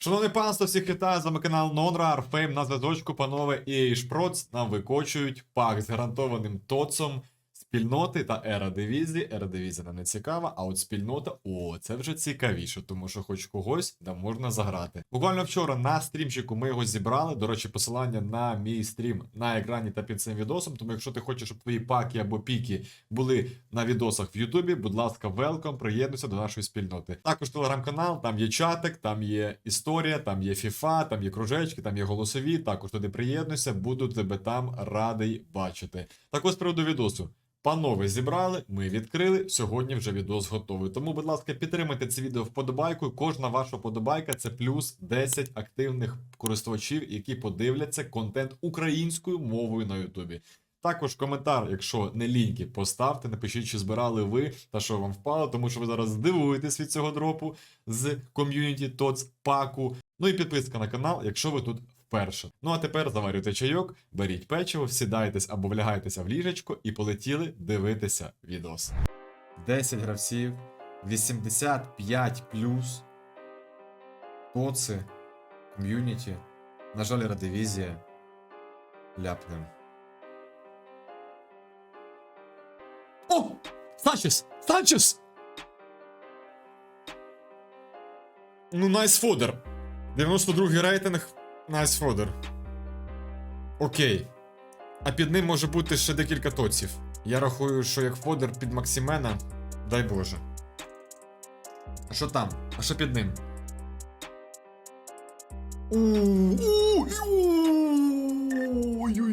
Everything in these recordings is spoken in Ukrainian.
Шановне панство, всіх вітаю, з вами канал Нонрар, Фейм на зв'язочку, панове, і Шпроц нам викочують пак з гарантованим тоцом спільноти та ера дивізії. Ера дивізія нам не цікава, а от спільнота, о, це вже цікавіше, тому що хоч когось да можна заграти. Буквально вчора на стрімчику ми його зібрали. До речі, посилання на мій стрім на екрані та під цим відосом. Тому якщо ти хочеш, щоб твої паки або піки були на відосах в Ютубі, будь ласка, велком, приєднуйся до нашої спільноти. Також телеграм-канал, там є чатик, там є історія, там є фіфа, там є кружечки, там є голосові. Також туди приєднуйся, буду тебе там радий бачити. Так ось приводу відосу. Панове зібрали, ми відкрили. Сьогодні вже відос готовий. Тому, будь ласка, підтримайте це відео вподобайкою. Кожна ваша вподобайка це плюс 10 активних користувачів, які подивляться контент українською мовою на Ютубі. Також коментар, якщо не ліньки, поставте, напишіть, чи збирали ви та що вам впало, тому що ви зараз здивуєтесь від цього дропу з ком'юніті ТОЦ паку. Ну і підписка на канал, якщо ви тут вперше. Ну а тепер заварюйте чайок, беріть печиво, сідайтесь або влягайтеся в ліжечко і полетіли дивитися відос. 10 гравців, 85 плюс. Тоци, ком'юніті. На жаль, радивізія. Ляпнем. О! Санчес! Санчес! Ну, найс фодер. 92 рейтинг. Найс фодер. Окей. А під ним може бути ще декілька тоців. Я рахую, що як фодер під Максимена, дай Боже. А що там? А що під ним?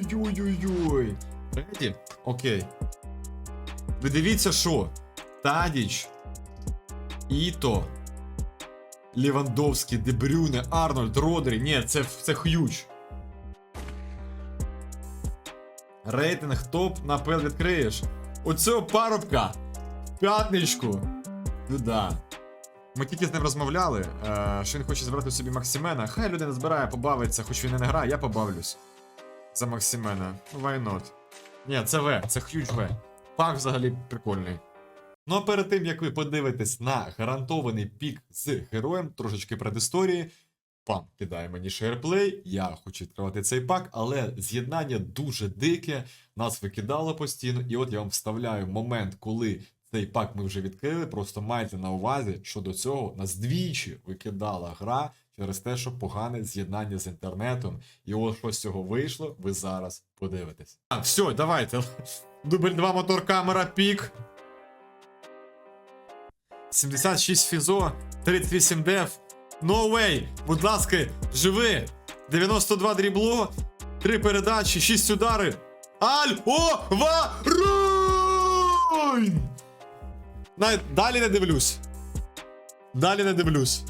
Ой-ой-ой-ой-ой. Реді? Окей. Ви дивіться, що? Тадіч, Іто, Лівандовський, Дебрюне, Арнольд, Родрі. Ні, це, це х'юч. Рейтинг топ на ПЛ відкриєш. Оцього парубка. В п'ятничку. Туда. Ми тільки з ним розмовляли, е, що він хоче збирати собі Максимена. Хай людина збирає, побавиться, хоч він і не грає, я побавлюсь. За Максимена. Why not? Ні, це В, це х'юч В. Пак взагалі прикольний. Ну а перед тим як ви подивитесь на гарантований пік з героєм, трошечки предісторії. Пан кидає мені шерплей, я хочу відкривати цей пак, але з'єднання дуже дике, нас викидало постійно, і от я вам вставляю момент, коли цей пак ми вже відкрили. Просто майте на увазі, що до цього нас двічі викидала гра через те, що погане з'єднання з інтернетом. І от що з цього вийшло, ви зараз подивитесь. А, все, давайте. Дубль 2 мотор камера, пік. 76 фізо, 38 деф. No way! Будь ласка, живи! 92 дрібло, 3 передачі, 6 удари. Аль! О! Ва! Ройн! Навіть далі не дивлюсь. Далі не дивлюсь.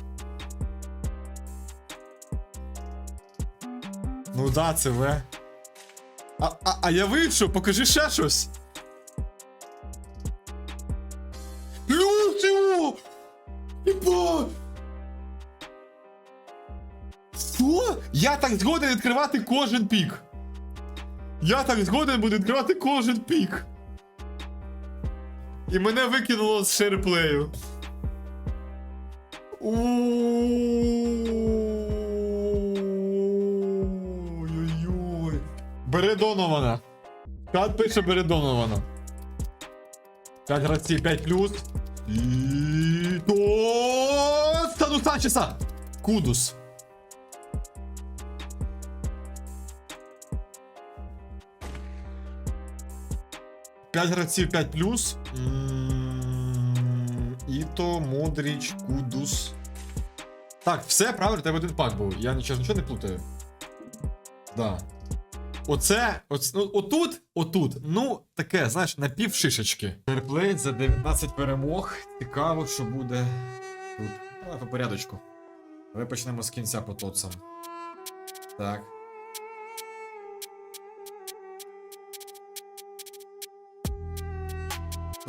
Ну да, це В. А, а, а я вийшов, покажи ще щось. Згоден відкривати кожен пік. Я так згоден буду відкривати кожен пік. І мене викинуло з шерплею. Ой-ой-ой. Бери Донована. Кат пише Донована. 5 гравців, 5 плюс. І... Стану Санчеса! Кудус. П'ять гравців 5 плюс. Іто, Модріч, Кудус. Так, все правильно, тебе один пак був. Я нічого, нічого не плутаю. Да. Оце, оц, ну, отут, отут, ну, таке, знаєш, напівшишечки. Ферплей за 19 перемог. Цікаво, що буде тут. Давай по порядочку. Давай почнемо з кінця по тоцам. Так.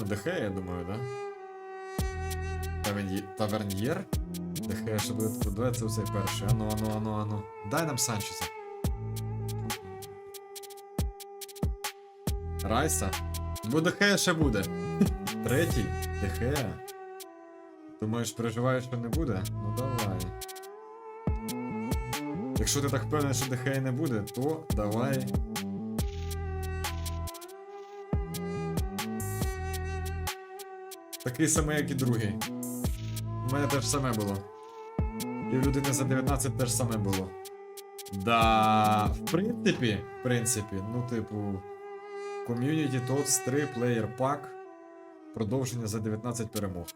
ДХ, я думаю, да? Таверн'єр? ДХ, що буде тут? Давай це все перше. Ану, ану, ану, ану. Дай нам Санчеса. Райса. Бо ДХ ще буде. Третій. ДХ. Думаєш, переживаєш, що не буде? Ну давай. Якщо ти так впевнений, що ДХ не буде, то давай. Такий самий, як і другий. У мене теж саме було. І в людини за 19 теж саме було. Да, в принципі, в принципі, ну, типу, Community TOTS 3 Player Pack. Продовження за 19 перемог.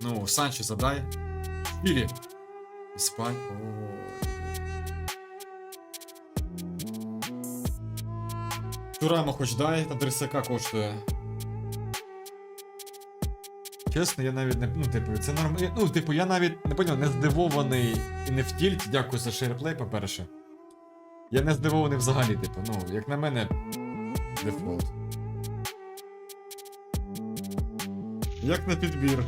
Ну, Санчо задай. Или. Іспань. Ой. Турама хоч дай, там 30к коштує. Чесно, я навіть не. Ну, типу, це нормально. Ну, типу, я навіть не поняв, не здивований і не в тільт. Дякую за шейрплей, по-перше. Я не здивований взагалі, типу, ну, як на мене, дефолт. Як на підбір.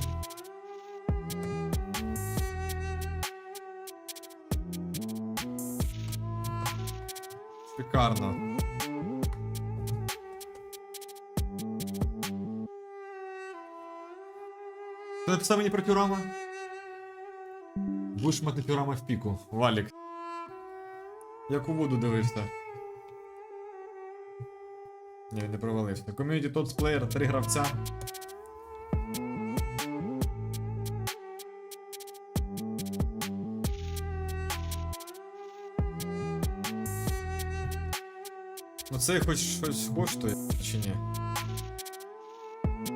Шикарно. Написав мені про Тюрама? Будеш мати Тюрама в піку, Валік. Як у воду дивився. Ні, не провалився. Ком'юніті Tots Player, три гравця. Ну це хоч щось коштує, чи ні?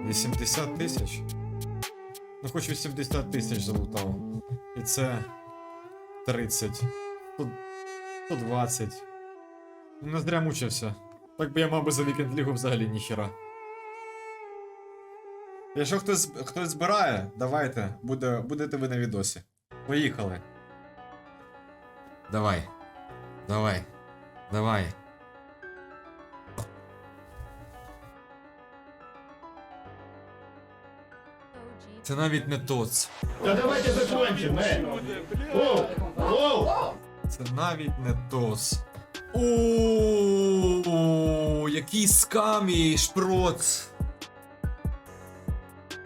80 тисяч? Ну хоч 80 тисяч залутав. І це 30. 120. Ну, Не зря мучився. Так би я мав би за вікенд лігу взагалі ніхіра. Якщо хтось, хтось збирає, давайте, буде, будете ви на відосі. Поїхали. Давай. Давай. Давай. Це навіть не тоц. Да давайте закончим. Оу, оу. Це навіть не тос. О, який скамі, шпроц.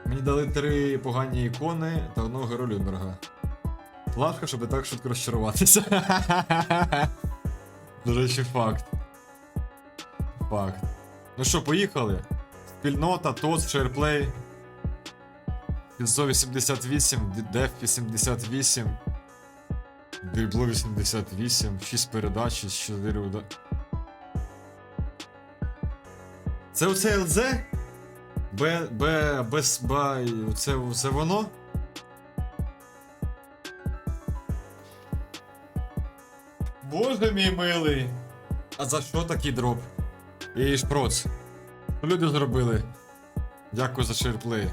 Мені дали три погані ікони та одного Люнберга. Лавка, щоб так швидко розчаруватися. До речі, факт. Факт. Ну що, поїхали? Спільнота, ТОС, шерплей. Пізо 88, Деф 88. Дрібло 88, 6 передач, 4 удар. Це оце ЛЗ? Б. Б. Без Б. Це, це воно? Боже мій милий. А за що такий дроп? І шпроц. Люди зробили? Дякую за шерплей.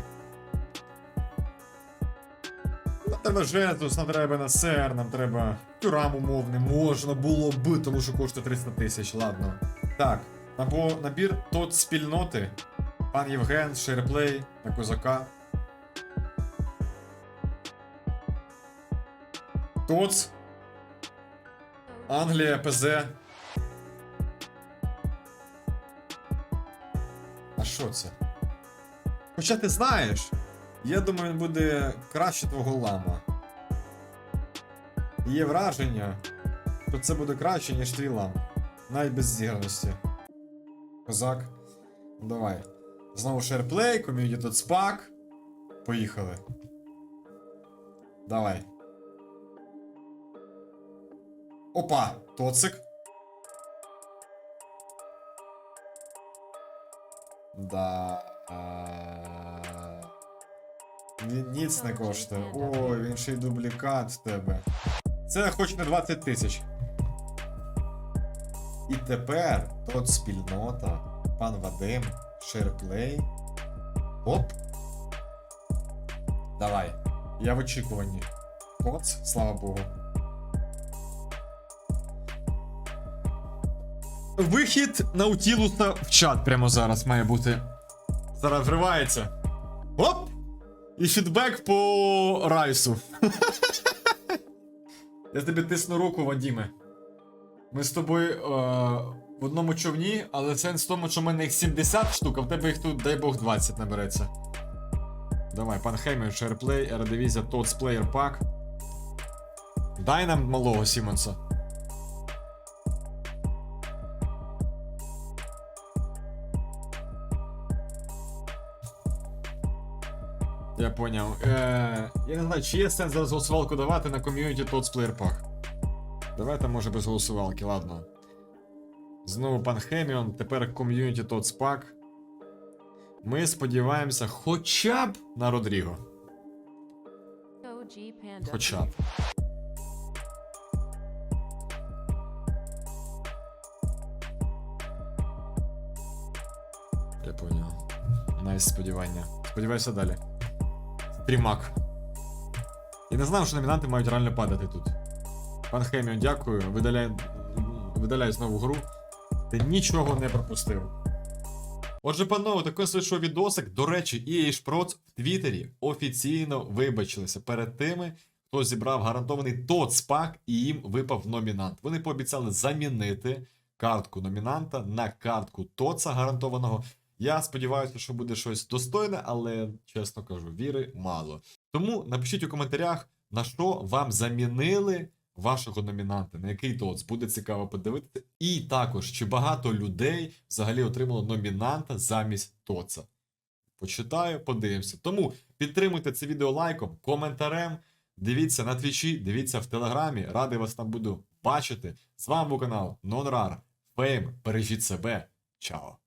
Треба Жезус, нам треба НСР, нам треба Тюрам умовний, можна було би, тому що коштує 300 тисяч, ладно. Так, набо, набір тот спільноти. Пан Євген, Шерплей на козака. ТОЦ. Англія, ПЗ. А що це? Хоча ти знаєш, я думаю, він буде краще твого лама. Є враження, що це буде краще, ніж твій лам. Навіть без зіграності. Козак. Давай. Знову шерплей, ком'юніті тут спак. Поїхали. Давай. Опа! Тоцик. Да. Ніц не коштує. Ой, він ще й дублікат в тебе. Це хоч не 20 тисяч. І тепер тот спільнота, пан Вадим, шерплей. Оп. Давай. Я в очікуванні. Коц, слава Богу. Вихід Наутілуса в чат прямо зараз має бути. Зараз вривається. Оп! І фідбек по райсу. Я тобі тисну руку, Вадіме. Ми з тобою е, в одному човні, але сенс в тому, що в мене їх 70 штук, а в тебе їх тут, дай Бог, 20 набереться. Давай, пан Хемію, Шерплей, Ердивізія, Tots Player Pack. Дай нам малого Сімонса. Поняв. Е, я не знаю, чи є сенс зараз голосувалку давати на ком'юніті Tots Player Давайте, може, без голосувалки, ладно. Знову пан Хеміон, тепер ком'юніті Tots Pack. Ми сподіваємося хоча б на Родріго. Хоча б. Я понял. Найс сподівання. Сподіваюся далі. Стрімак. Я не знав, що номінанти мають реально падати тут. Пан Хеміон, дякую. Видаляй... Видаляй знову гру. Ти нічого не пропустив. Отже, панове, такий вийшов відосик. До речі, EA Шпроц в Твіттері офіційно вибачилися перед тими, хто зібрав гарантований тот пак і їм випав номінант. Вони пообіцяли замінити картку номінанта на картку Тоца гарантованого. Я сподіваюся, що буде щось достойне, але чесно кажу, віри мало. Тому напишіть у коментарях, на що вам замінили вашого номінанта, на який ТОЦ буде цікаво подивитися. І також, чи багато людей взагалі отримало номінанта замість ТОЦа. Почитаю, подивимося. Тому підтримуйте це відео лайком, коментарем. Дивіться на твічі, дивіться в телеграмі. Радий вас там буду бачити. З вами був канал NonRAR. Фейм, бережіть себе. Чао.